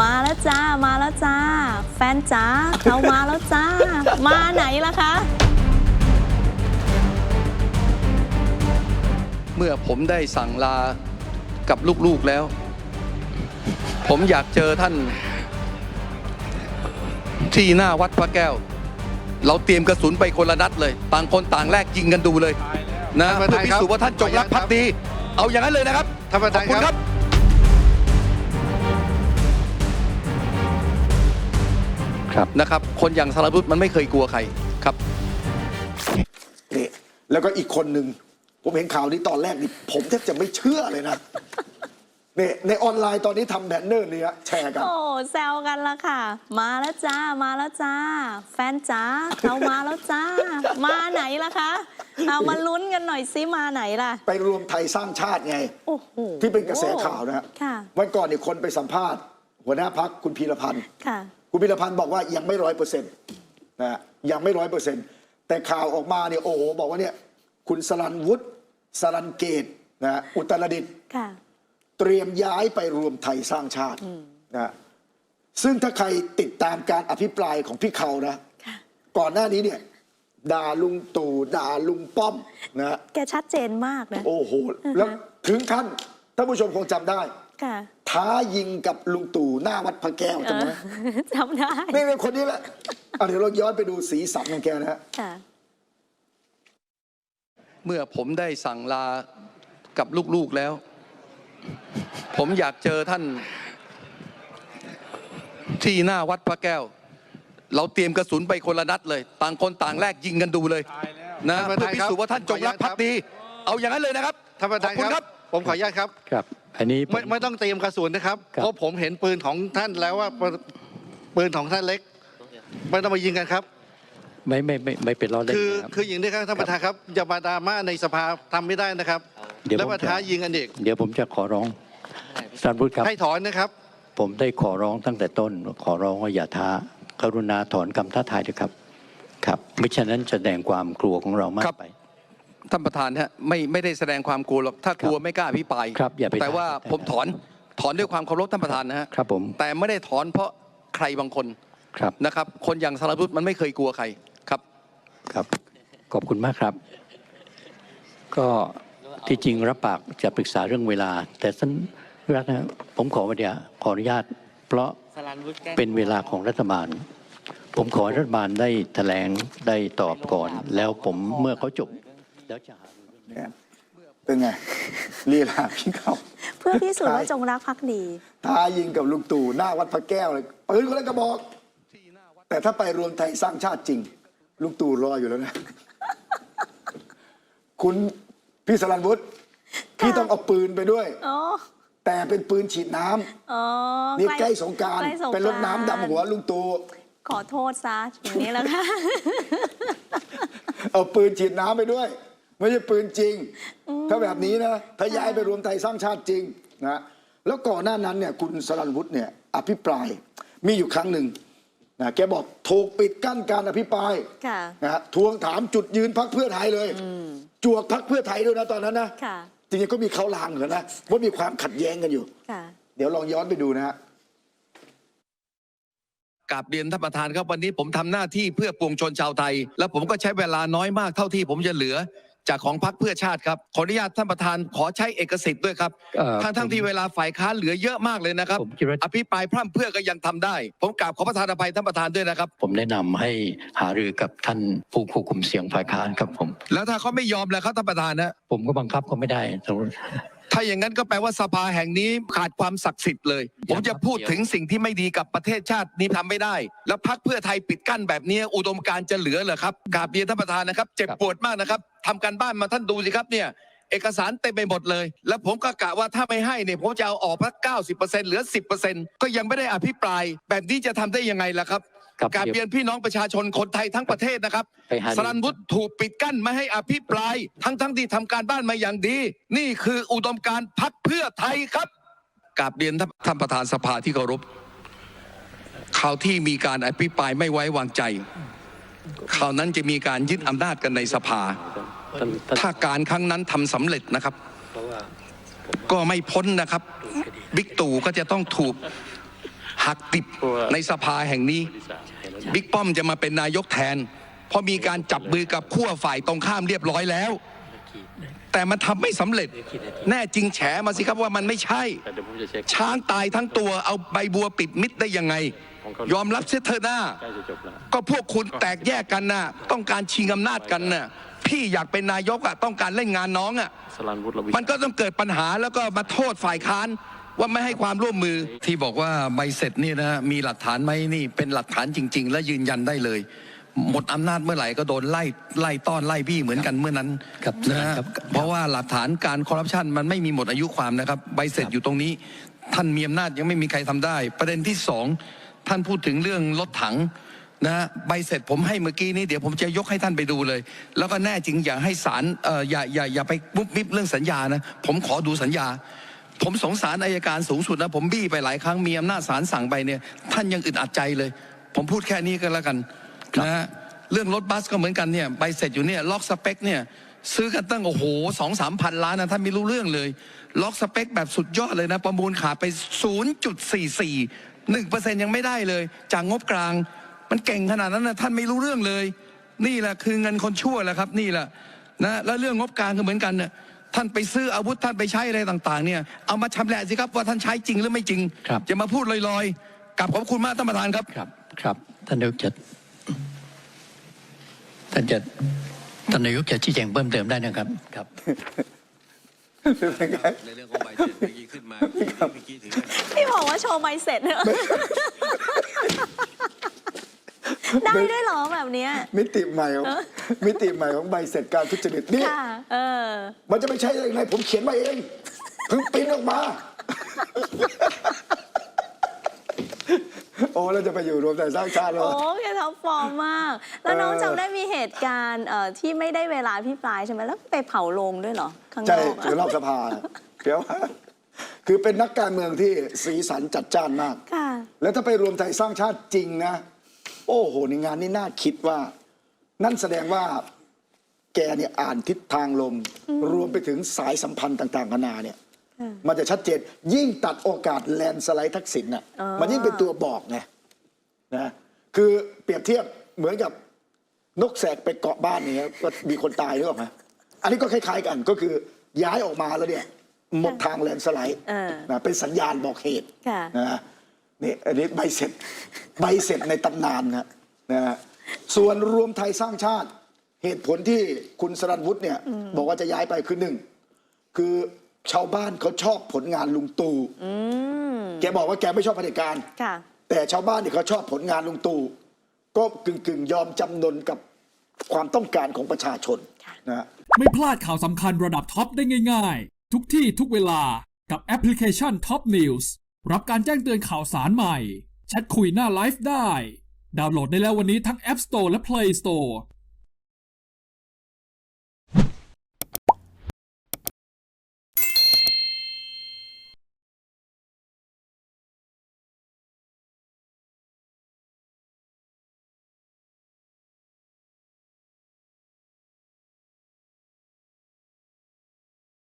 มาแล้วจ้า มาแล้วจ้า แฟนจ๋าเขามาแล้วจ้า มาไหนล่ะคะ เมื่อผมได้สั่งลากับลูกๆแล้ว ผมอยากเจอท่าน ที่หน้าวัดพระแก้ว เราเตรียมกระสุนไปคนละนัดเลย ต่างคนต่างแลกยิงกันดูเลย นะท่านประเพื่อธานพิครับสูจน์ว่าท่านจงรักภักดี เอาอย่างนั้นเลยนะครับท่านประขธาอนบคุณคครัรับ บ ครับนะครับ คนอย่างสารวุฒิมันไม่เคยกลัวใครครับนี่แล้วก็อีกคนหนึ่งผมเห็นข่าวนี้ตอนแรกนี่ผมแทบจะไม่เชื่อเลยนะเนี่ยในออนไลน์ตอนนี้ทำแบนเนอร์เนี่ยแชร์กัน โอ้แซวกันละค่ะ มาแล้วจ้ามาแล้วจ้า แฟนจ๋าเขามาแล้วจ้า มาไหนล่ะคะ เอามาลุ้นกันหน่อยซิมาไหนล่ะ ไปรวมไทยสร้างชาติไง โอ้โหที่เป็นกระแสข่าวนะฮะค่ะวันก่อนเนี่ยคนไปสัมภาษณ์ หัวหน้าพักคุณพีรพันธ์ค่ะ คุณพีรพันธ์บอกว่ายังไม่ร้อยเปอร์เซ็นต์นะฮะยังไม่ร้อยเปอร์เซ็นต์แต่ข่าวออกมาเนี่ยโอ้โหบอกว่าเนี่ยคุณสรันวุฒิสรันเกตนะฮะอุตรดิตถ์ค่ะเตรียมย้ายไปรวมไทยสร้างชาตินะฮะซึ่งถ้าใครติดตามการอภิปรายของพี่เขานะค่ะก่อนหน้านี้เนี่ยด่าลุงตู่ด่าลุงป้อมนะฮะแกชัดเจนมากนะ โอ้โห แล้วถึงขั้นท่านผู้ชมคงจำได้ ค่ะ ท้ายิงกับลุงตู่หน้าวัดพระแก้วเอจำอได้ไหมจำได้นี่เป็นคนนี้แหละอะเดี๋ยวเราย้อนไปดูสีสันของแกนะฮะค่ะ เมื่อผมได้สั่งลากับลูกๆแล้ว ผมอยากเจอท่าน ที่หน้าวัดพระแก้ว เราเตรียมกระสุนไปคนละนัดเลย ต่างคนต่างแลกยิงกันดูเลยนะท่านประเพื่อธานพิครับสูจน์ว่าท่านจงรักภักดี เอาอย่างนั้นเลยนะครับท่านประธานขอบคุณคครัรับ บ ผมขออนุญาตครับครับ อันนี้ผมไม่ไม่ต้องเตรียมกระสุนนะครับครับเพราะผมเห็นปืนของท่านแล้วว่าปืนปืนของท่านเล็ก ไม่ต้องมายิงกันครับ ไม่ไม่ไม่ไม่เป็นล้อเล่นคือนะครับคืออย่างนี้ครับท่านประธานครับอย่ามาดราม่าในสภาทำไม่ได้นะครับเดี๋ยวแล้วผมมาจะท้ายิงกันอีกเดี๋ยวผมจะขอร้องสันพุทธครับให้ถอนนะครับ ผมได้ขอร้องตั้งแต่ต้น ขอร้องว่าอย่าท้ากรุณาถอนคำท้าทายด้วยครับ ครับไม่ฉะนั้นจะแสดงความกลัวของเรามาครักบไป ท่านประธานฮะไม่ไม่ได้แสดงความกลัวหรอกถ้ากลัวไม่กล้าอภิปรายครับอย่าไปแต่ว่าท้าผมถอนถอนด้วยความเคารพท่านประธานนะฮะครับผมแต่ไม่ได้ถอนเพราะใครบางคนครับนะครับ คนอย่างสารวุฒิมันไม่เคยกลัวใครครับครับขอบคุณมากครับ ก็ที่จริงรับปากจะปรึกษาเรื่องเวลา แต่ท่านรัฐนะผมขอวันเดียวขออนุญาต เพราะเป็นเวลาของรัฐบาล ผมขอให้รัฐบาลได้แถลงได้ตอบก่อน แล้วผมเมื่อเขาจบ แล้วจะหาเนี่ยเป็นไงลีลาพี่เขาเพื่อพิสูจน์ว่าจงรักภักดีท้ายิงกับลุงตู่หน้าวัดพระแก้วเลยปืนคนละกระบอก แต่ถ้าไปรวมไทยสร้างชาติจริง ลุงตู่รออยู่แล้วนะ คุณพี่สรันวุฒิพี่ต้องเอาปืนไปด้วยอ๋อแต่เป็นปืนฉีดน้ำอ๋อนี่ใกล้สงกรารใกล้สงกเป็นรถน้ำดำหัวลุงตู่ขอโทษซะอย่างนี้แหละค่ะ เอาปืนฉีดน้ำไปด้วย ไม่ใช่ปืนจริง ถ้าแบบนี้นะถ้าย้ายไปรวมไทยสร้างชาติจริงนะแล้วก่อนหน้านั้นเนี่ยคุณสรันวุฒิเนี่ยอภิปรายมีอยู่ครั้งหนึ่งนะแกบอกถูกปิดกั้นการอภิปรายค่ะนะฮะทวงถามจุดยืนพักเพื่อไทยเลยจวกพักเพื่อไทยด้วยนะตอนนั้นนะค่ะจริงๆก็มีเขาลางเหมือนกันนะว่ามีความขัดแย้งกันอยู่ค่ะเดี๋ยวลองย้อนไปดูนะฮะกราบเรียนท่านประธานครับวันนี้ผมทำหน้าที่เพื่อปวงชนชาวไทย และผมก็ใช้เวลาน้อยมากเท่าที่ผมจะเหลือ จากของพรรคเพื่อชาติครับขออนุญาตท่านประธานขอใช้เอกสิทธิ์ด้วยครับเอ่อทั้งทั้งผมที่เวลาฝ่ายค้านเหลือเยอะมากเลยนะครับผมคิดว่า อภิปรายพร่ำเพรื่อก็ยังทำได้ ผมกราบขอประทานอภัยท่านประธานด้วยนะครับ ผมแนะนำให้หารือกับท่านผู้ควบคุมเสียงฝ่ายค้านครับผม แล้วถ้าเขาไม่ยอมแล้วครับท่านประธานนะผมก็บังคับเขาไม่ได้สมมติ ถ้าอย่างนั้นก็แปลว่าสภาแห่งนี้ขาดความศักดิ์สิทธิ์เลย ผมจะพูดถึงสิ่งที่ไม่ดีกับประเทศชาตินี้ทำไม่ได้ แล้วพักเพื่อไทยปิดกั้นแบบนี้อุดมการณ์จะเหลือเหรอครับกราบเรียนท่านประธานนะครับเจ็บปวดมากนะครับทำการบ้านมาท่านดูสิครับเนี่ยเอกสารเต็มไปหมดเลย แล้วผมก็กะว่าถ้าไม่ให้เนี่ยผมจะเอาออกพักเก้าสิบเปอร์เซ็นต์เหลือสิบเปอร์เซ็นต์ก็ยังไม่ได้อภิปราย แบบนี้จะทำได้ยังไงล่ะครับครับ กราบเรียนพี่น้องประชาชนคนไทยทั้งประเทศนะครับไปหาสรันวุฒิถูกปิดกั้นไม่ให้อภิปราย ทั้งทั้งที่ทำการบ้านมาอย่างดี นี่คืออุดมการณ์พักเพื่อไทยครับกราบเรียนท่านท่านประธานสภาที่เคารพคราวที่มีการอภิปรายไม่ไว้วางใจคราวนั้นจะมีการยึดอำนาจกันในสภาท่านท่านถ้าการครั้งนั้นทำสำเร็จนะครับเพราะว่าก็ไม่พ้นนะครับบิ๊กตู่ก็จะต้องถูก หักติบในสภาแห่งนี้บิ๊กป้อมจะมาเป็นนายกแทน เพราะมีการจับมือกับขั้วฝ่ายตรงข้ามเรียบร้อยแล้ว แต่มันทำไม่สำเร็จ แน่จริงแฉมาสิครับว่ามันไม่ใช่แต่เดี๋ยวผมจะเช็คช้างตายทั้งตัวเอาใบบัวปิดมิดได้ยังไง ยอมรับเสียเถอะหน้าใกล้จะจบแล้วก็พวกคุณแตกแยกกันน่ะ ต้องการชิงอำนาจกันน่ะพี่อยากเป็นนายกอะต้องการเล่นงานน้องอะสลันวุฒิระวิมันก็ต้องเกิดปัญหาแล้วก็มาโทษฝ่ายค้าน ว่าไม่ให้ความร่วมมือที่บอกว่าใบเสร็จนี่นะมีหลักฐานไหมนี่เป็นหลักฐานจริง ๆ และยืนยันได้เลย หมดอำนาจเมื่อไหร่ก็โดนไล่ไล่ต้อนไล่บี้เหมือนกันเมื่อนั้นครับนะฮะครับเพราะว่าหลักฐานการคอร์รัปชันมันไม่มีหมดอายุความนะครับ ใบเสร็จอยู่ตรงนี้ ท่านมีอำนาจยังไม่มีใครทำได้ ประเด็นที่สองท่านพูดถึงเรื่องรถถังนะฮะใบเสร็จผมให้เมื่อกี้นี้เดี๋ยวผมจะยกให้ท่านไปดูเลย แล้วก็แน่จริงอย่าให้ศาลเอ่ออย่าอย่าอย่าไปมุบมิบเรื่องสัญญานะผมขอดูสัญญา ผมสงสารอายการสูงสุดนะผมบี้ไปหลายครั้งมีอำนาจศาลสั่งไปเนี่ยท่านยังอึดอัดใจเลย ผมพูดแค่นี้ก็แล้วกันนะฮะเรื่องรถบัสก็เหมือนกันเนี่ยใบเสร็จอยู่เนี่ยล็อกสเปคเนี่ยซื้อกันตั้งโอ้โหสองสามพันล้านนะท่านไม่รู้เรื่องเลย ล็อกสเปคแบบสุดยอดเลยนะ ประมูลขาดไป 0.44 1%ยังไม่ได้เลย จากงบกลาง มันเก่งขนาดนั้นนะท่านไม่รู้เรื่องเลย นี่แหละคือเงินคนชั่วแหละครับ นี่แหละนะแล้วเรื่องงบกลางก็เหมือนกันเนี่ย ท่านไปซื้ออาวุธท่านไปใช้อะไรต่าง ๆ เนี่ยเอามาชำแหละสิครับว่าท่านใช้จริงหรือไม่จริงครับจะมาพูดลอยๆกับขอบคุณมากท่านประธานครับครับครับท่านนายกจะท่านจะท่านนายกจะชี้แจงเพิ่มเติมได้นะครับครับในเรื่องของใบเสร็จเมื่อกี้ขึ้นมาเมื่อกี้ถึงพี่บอกว่าโชว์ใบเสร็จเนี่ยได้ด้วยเหรอแบบเนี้ยมิติใหม่ของมิติใหม่ของใบเสร็จการทุจริตนี่ค่ะ เออ มันจะไม่ใช่ยังไงผมเขียนมาเองเพิ่งปริ้นออกมา โอ้แล้วจะไปอยู่รวมแต่สร้างชาติแล้วโอ้แกท็อปฟอร์มมาก แล้วน้องจำได้มีเหตุการณ์เอ่อที่ไม่ได้เวลาพี่ปลายใช่ไหมแล้วไปเผาโรงด้วยเหรอข้างนใช่อกถืออะรอบสภาเดี๋ยวคือเป็นนักการเมืองที่สีสันจัดจ้านมาก ค่ะ แล้วถ้าไปรวมไทยสร้างชาติจริงนะ โอ้โห ในงานนี้น่าคิดว่า นั่นแสดงว่า แกเนี่ยอ่านทิศทางลม รวมไปถึงสายสัมพันธ์ต่างๆนานาเนี่ยมันจะชัดเจนยิ่งตัดโอกาสแลนด์สไลด์ทักษิณน่ะอ๋อมันยิ่งเป็นตัวบอกไงนะคือเปรียบเทียบเหมือนกับนกแสกไปเกาะบ้านเนี่ยก็มีคนตายหรือเปล่าไหมอันนี้ก็คล้ายๆกันก็คือย้ายออกมาแล้วเนี่ยหมดทางแลนด์สไลด์เออนะเป็นสัญญาณบอกเหตุค่ะนะนี่อันนี้ใบเสร็จใบเสร็จในตำนานนะนะฮะส่วนรวมไทยสร้างชาติ เหตุผลที่คุณสรันวุฒิเนี่ยบอกว่าจะย้ายไปคือหนึ่งคือชาวบ้านเขาชอบผลงานลุงตู่แกบอกว่าแกไม่ชอบเผด็จการค่ะแต่ชาวบ้านเนี่ยเขาชอบผลงานลุงตู่ก็กึ่งกึ่งๆยอมจำนนกับความต้องการของประชาชนค่ะนะฮะไม่พลาดข่าวสำคัญระดับท็อปได้ง่าย ๆ ทุกที่ทุกเวลากับแอปพลิเคชัน Top News รับการแจ้งเตือนข่าวสารใหม่ แชทคุยหน้าไลฟ์ได้ ดาวน์โหลดได้แล้ววันนี้ทั้ง App Store และ Play Store